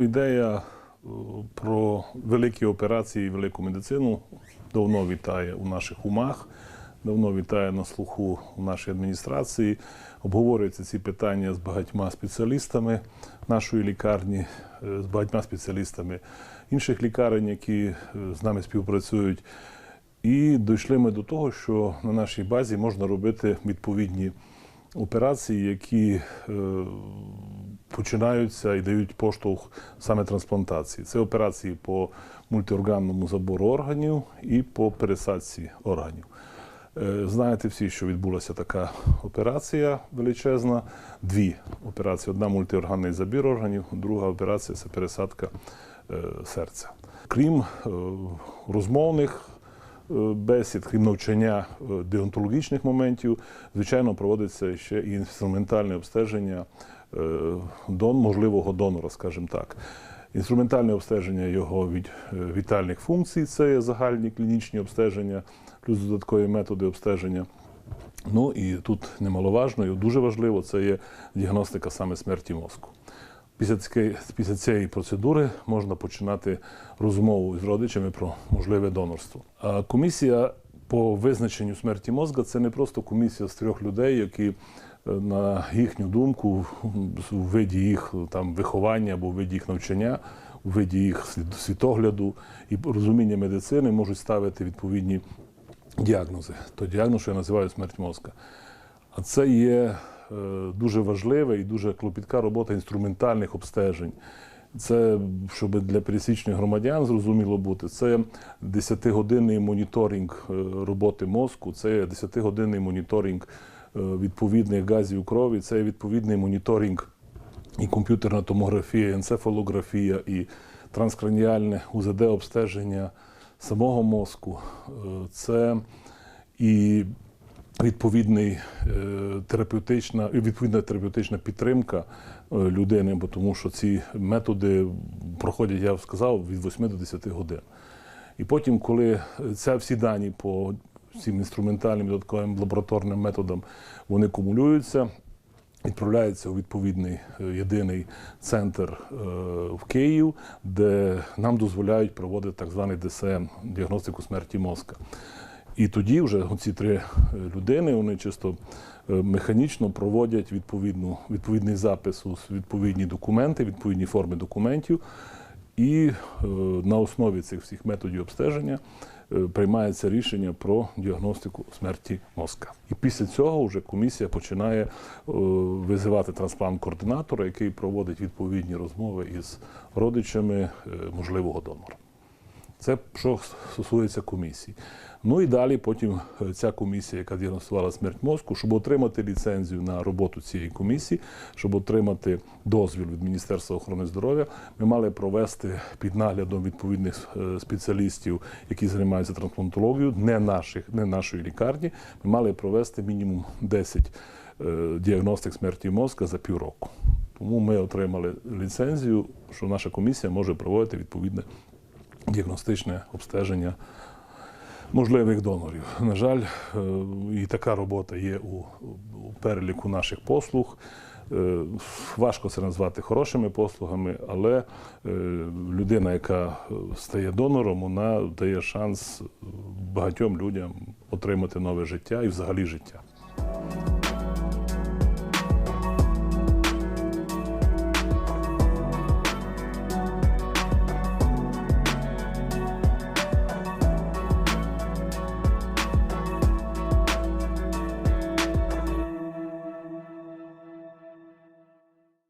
Ідея е, про великі операції, і велику медицину давно вітає у наших умах, давно вітає на слуху у нашій адміністрації. Обговорюються ці питання з багатьма спеціалістами нашої лікарні, е, з багатьма спеціалістами інших лікарень, які е, з нами співпрацюють. І дійшли ми до того, що на нашій базі можна робити відповідні операції, які починаються і дають поштовх саме трансплантації. Це операції по мультиорганному забору органів і по пересадці органів. Е, Знаєте всі, що відбулася така операція величезна. Дві операції: одна мультиорганний забір органів, друга операція це пересадка е, серця. Крім е, розмовних бесід, крім навчання деонтологічних моментів, звичайно, проводиться ще і інструментальне обстеження дон, можливого донора, скажімо так. Інструментальне обстеження його від, е, вітальних функцій це загальні клінічні обстеження, плюс додаткові методи обстеження. Ну і тут немаловажно, і дуже важливо, це є діагностика саме смерті мозку. Після цієї, після цієї процедури можна починати розмову з родичами про можливе донорство. Комісія по визначенню смерті мозка це не просто комісія з трьох людей, які е, на їхню думку, у виді їх там виховання або у виді їх навчання, у виді їх світогляду і розуміння медицини можуть ставити відповідні діагнози. Той діагноз, що я називаю смерть мозка. А це є е, дуже важлива і дуже клопітка робота інструментальних обстежень. Це, щоб для пересічних громадян зрозуміло бути, це 10-годинний моніторинг е, роботи мозку, це 10-годинний моніторинг е, відповідних газів у крові, це відповідний моніторинг і комп'ютерна томографія, і енцефалографія, і транскраніальне УЗД-обстеження самого мозку. Е, Це і відповідний е, терапевтична, відповідна терапевтична підтримка е, людини, бо тому що ці методи проходять, я сказав, від 8 до 10 годин. І потім, коли це всі дані по цим інструментальним додатковим лабораторним методам вони кумулюються, відправляються у відповідний е, єдиний центр е, в Київ, де нам дозволяють проводити так званий ДСМ діагностику смерті мозка. І тоді вже ці три е, людини вони чисто е, механічно проводять відповідну, відповідний запис у відповідні документи, відповідні форми документів. І е, на основі цих всіх методів обстеження приймається рішення про діагностику смерті мозка. І після цього вже комісія починає визивати трансплант-координатора, який проводить відповідні розмови із родичами можливого донора. Це що стосується комісії. Ну і далі потім е, ця комісія, яка діагностувала смерть мозку, щоб отримати ліцензію на роботу цієї комісії, щоб отримати дозвіл від Міністерства охорони здоров'я, ми мали провести під наглядом відповідних е, спеціалістів, які займаються трансплантологією, не наших, не нашої лікарні. Ми мали провести мінімум 10 е, діагностик смерті мозка за півроку. Тому ми отримали ліцензію, що наша комісія може проводити відповідне діагностичне обстеження можливих донорів. На жаль, е, і така робота є у, переліку наших послуг. Е, Важко це назвати хорошими послугами, але е, людина, яка стає донором, вона дає шанс багатьом людям отримати нове життя і взагалі життя.